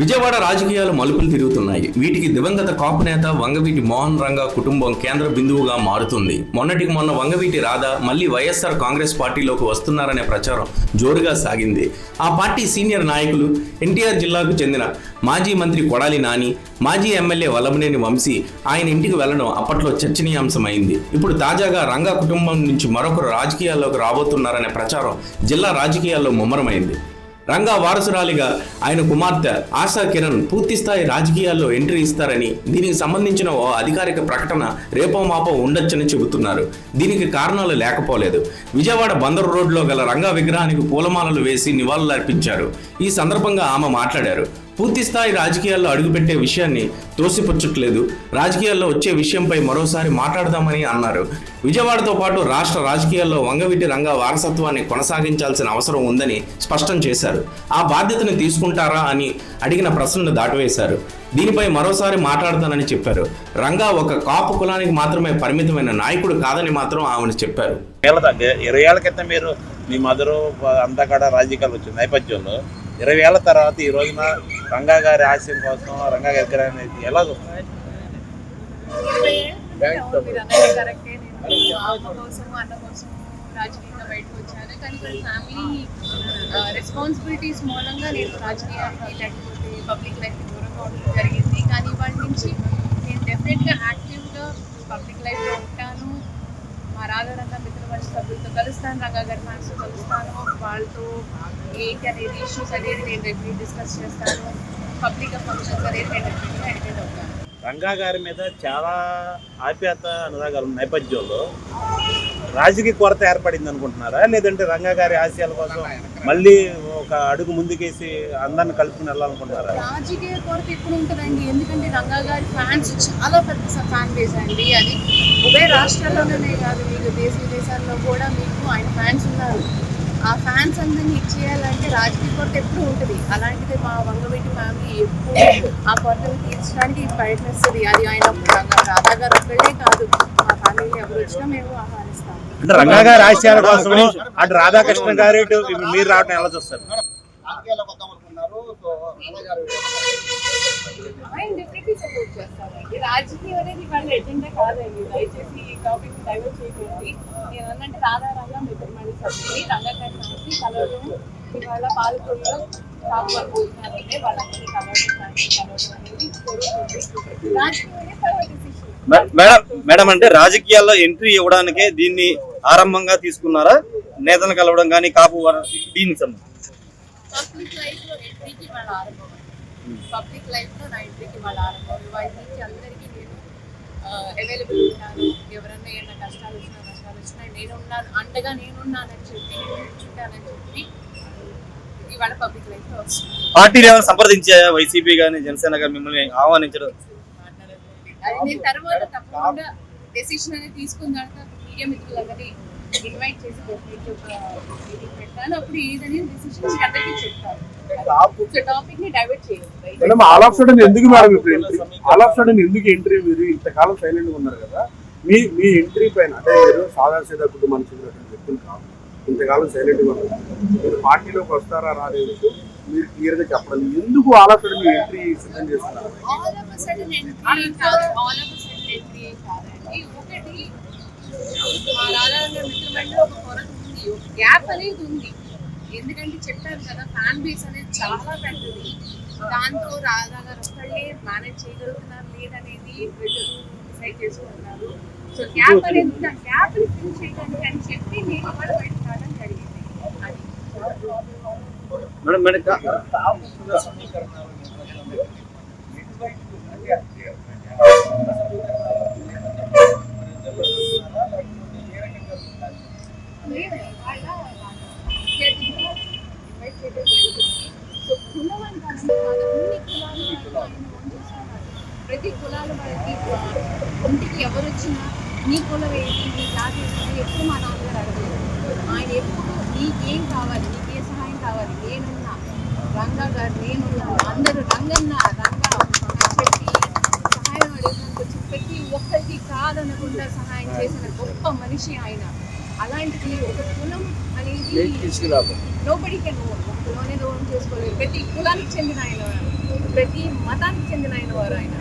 విజయవాడ రాజకీయాలు మలుపులు తిరుగుతున్నాయి. వీటికి దివంగత కాపు నేత వంగవీటి మోహన్ రంగా కుటుంబం కేంద్ర బిందువుగా మారుతుంది. మొన్నటికి మొన్న వంగవీటి రాధా మళ్ళీ వైఎస్ఆర్ కాంగ్రెస్ పార్టీలోకి వస్తున్నారనే ప్రచారం జోరుగా సాగింది. ఆ పార్టీ సీనియర్ నాయకులు ఎన్టీఆర్ జిల్లాకు చెందిన మాజీ మంత్రి కొడాలి నాని మాజీ ఎమ్మెల్యే వల్లభనేని వంశీ ఆయన ఇంటికి వెళ్ళడం అప్పట్లో చర్చనీయాంశమైంది. ఇప్పుడు తాజాగా రంగా కుటుంబం నుంచి మరొకరు రాజకీయాల్లోకి రాబోతున్నారనే ప్రచారం జిల్లా రాజకీయాల్లో ముమ్మరమైంది. రంగా వారసురాలిగా ఆయన కుమార్తె ఆశా కిరణ్ పూర్తిస్థాయి రాజకీయాల్లో ఎంట్రీ ఇస్తారని దీనికి సంబంధించిన ఓ అధికారిక ప్రకటన రేపో మాపో ఉండొచ్చని చెబుతున్నారు. దీనికి కారణాలు లేకపోలేదు. విజయవాడ బందరు రోడ్లో గల రంగా విగ్రహానికి పూలమాలలు వేసి నివాళులర్పించారు. ఈ సందర్భంగా ఆమె మాట్లాడారు. పూర్తిస్థాయి రాజకీయాల్లో అడుగుపెట్టే విషయాన్ని తోసిపుచ్చట్లేదు. రాజకీయాల్లో వచ్చే విషయంపై మరోసారి మాట్లాడదామని అన్నారు. విజయవాడతో పాటు రాష్ట్ర రాజకీయాల్లో వంగవీటి రంగా వారసత్వాన్ని కొనసాగించాల్సిన అవసరం ఉందని స్పష్టం చేశారు. ఆ బాధ్యతను తీసుకుంటారా అని అడిగిన ప్రశ్నను దాటివేశారు. దీనిపై మరోసారి మాట్లాడతానని చెప్పారు. రంగా ఒక కాపు కులానికి మాత్రమే పరిమితమైన నాయకుడు కాదని మాత్రం ఆమెను చెప్పారు. దగ్గర ఇరవై ఏళ్ళ క్రితం మీరు మీ మదరు అంతా కూడా రాజకీయాలు వచ్చిన నేపథ్యంలో ఇరవై ఏళ్ళ తర్వాత ఈ రోజున రంగా గారి ఆశయం కోసం రంగా గారి అనేది ఎలా అన్నది కరెక్టే నేను అమ్మ అన్న కోసం రాజకీయంగా బయటకు వచ్చాను కానీ కొన్ని ఫ్యామిలీ రెస్పాన్సిబిలిటీస్ మూలంగా నేను రాజకీయానికి లేకపోతే పబ్లిక్ లైఫ్ దూరంగా ఉండడం జరిగింది కానీ వాటి నుంచి నేను డెఫినెట్గా యాక్టివ్గా పబ్లిక్ లైఫ్లో ఉంటాను మా రాధారంగ మంచి సభ్యులతో కలుస్తాను. రంగా గారి ఫ్యాన్స్తో కలుస్తాను. వాళ్ళతో ఏంటి అనేది ఇష్యూస్ అనేది నేను డెఫినెట్ డిస్కస్ చేస్తాను. పబ్లిక్ ఫంక్షన్స్ అనేది నేను డెఫినెట్గా అటెండ్ అవుతాను. రంగా గారి మీద చాలా ఆప్యాత అనురాగాలు నేపథ్యంలో. రాజకీయ కొరత ఏర్పడింది అనుకుంటున్నారా? లేదంటే రంగా గారి ఆశయాల కోసం మళ్ళీ ఒక అడుగు ముందుకేసి అందరిని కలుపుకుని వెళ్ళాలనుకుంటున్నారా? రాజకీయ కొరత ఎప్పుడు ఉంటుందండి? ఎందుకంటే రంగా గారి ఫ్యాన్స్ చాలా పెద్ద ఫ్యాన్ బేస్ అండి అది. ఉభయ రాష్ట్రాల్లోనే కాదు మీకు దేశ విదేశాల్లో కూడా మీకు ఆయన ఫ్యాన్స్ ఉన్నారు. ఆ ఫ్యాన్స్ అందరినీ ఇచ్చేయాలంటే రాజకీయ కొరత ఎప్పుడు ఉంటుంది. అలాంటిది మా వంగవీటి ఫ్యామిలీ ఎప్పుడు ఆ కొరతను తీర్చడానికి ప్రయత్నిస్తుంది. అది ఆయన రాధా గారు ఒక్కడే కాదు. మా ఫ్యామిలీ ఎవరు వచ్చినా మేము ఆహ్వానిస్తాం. అంటే రంగా గారు ఆశయాల కోసం అటు రాధాకృష్ణ గారు మీరు రావడం ఎలా చూస్తారు? రాజకీయాల్లోకి వద్దాం అనుకున్నారు సో రాధా గారు ఆయన డెఫినెట్లీ సపోర్ట్ చేస్తానండి రాజకీయం అనేది వాళ్ళ ఎజెండా కాదండి. దయచేసి ఈ టాపిక్ డైవర్ట్ చేయకండి. నేను అన్నట్టు రాధారంగా మిత్రమణి సభ్యుని రంగకర్ణ నుంచి కలవడం ఇవాళ పాలకొల్లో షాప్ వాళ్ళు పోతున్నారంటే వాళ్ళందరినీ కలవడం కానీ కలవడం అనేది జరుగుతుంది రాజకీయం అనేది తర్వాత decision. మే- మేడం మేడం అంటే రాజకీయాల్లో ఎంట్రీ ఇవ్వడానికే దీన్ని ఆరంభంగా తీసుకున్నారా? నేతలు కలవడం కానీ కాపు దీనికి సంబంధించి పబ్లిక్ లైఫ్లో ఎంట్రీకి వాళ్ళ ఆరంభం. పబ్లిక్ లైఫ్లో నా ఎంట్రీకి వాళ్ళ ఆరంభం. వాటి నుంచి అందరికీ నేను అవైలబుల్ ఉంటాను ఎవరన్నా ఏమైనా కష్టాలు వచ్చినా నష్టాలు వచ్చినా నేను ఉన్నాను అండగా నేనున్నానని చెప్పి నేను చెప్పి ఇవాళ పబ్లిక్ లైఫ్లో వస్తుంది పార్టీలు ఏమైనా సంప్రదించాయా వైసీపీ కానీ జనసేన కానీ మిమ్మల్ని ఆహ్వానించడం. అది నేను తర్వాత తప్పకుండా డెసిషన్ అనేది తీసుకున్న తర్వాత మీడియా మిత్రులందరినీ ఇన్వైట్ చేసి డెఫినెట్ ఒక మీటింగ్ పెట్టాను. అప్పుడు ఏదని డెసిషన్ అందరికీ చెప్తాను సో టాపిక్ని డైవర్ట్ చేయదు మేడం ఆల్ ఆఫ్ సడన్ ఎందుకు మేడం ఇప్పుడు ఎంట్రీ ఆల్ ఆఫ్ సడన్ ఎందుకు ఎంట్రీ మీరు? ఇంతకాలం సైలెంట్గా ఉన్నారు కదా. మీ మీ ఎంట్రీ పైన అంటే మీరు సాధారణ సీదా కుటుంబానికి చెందినటువంటి వ్యక్తులు కాదు. ఇంతకాలం సైలెంట్గా ఉన్నారు. మీరు పార్టీలోకి వస్తారా రాలేదు? మీరు క్లియర్గా చెప్పడం ఎందుకు ఆల్ ఆఫ్ సడన్ మీ ఎంట్రీ సిద్ధం చేస్తున్నారు? All of uh sudden entry కాదు. All of uh sudden entry కాదండి. ఒకటి మా మిత్రమండలి ఒక కొరత ఉంది. ఒక గ్యాప్ అనేది ఉంది. ఎందుకంటే చెప్పాను కదా ఫ్యాన్ బేస్ అనేది చాలా పెద్దది. దాంతో రాధా గారు ఒక్కళ్ళే మేనేజ్ చేయగలుగుతున్నారు లేదనేది ప్రజలు డిసైడ్ చేసుకుంటున్నారు. సో గ్యాప్ అనేది. ఆ గ్యాప్ని ఫిల్ చేయడానికి అని చెప్పి నేను కూడా బయట రావడం జరిగింది. అది. మేడం మేడం సో కాదు అన్ని ఆయన ప్రతి కులాల వాళ్ళకి ఇంటికి ఎవరు వచ్చినా నీ కులం ఏంటి నీ జాతి ఏంటి ఎప్పుడు మా నాన్నగారు అడగలేదు ఆయన ఎప్పుడు నీకేం కావాలి నీకే సహాయం కావాలి నేనున్నా రంగా గారు నేనున్నా అందరూ రంగన్న రంగా చెప్పి సహాయం అడిగినందుకు ప్రతి ఒక్కరికి కాదనకుండా సహాయం చేసిన గొప్ప మనిషి ఆయన. అలాంటిది ఒక కులం అనేది నోబడి కెన్ ఓన్ ఒక కులం ఓన్ చేసుకోలేదు. ప్రతి కులానికి చెందిన ఆయన ప్రతి మతానికి చెందిన ఆయన వారు ఆయన.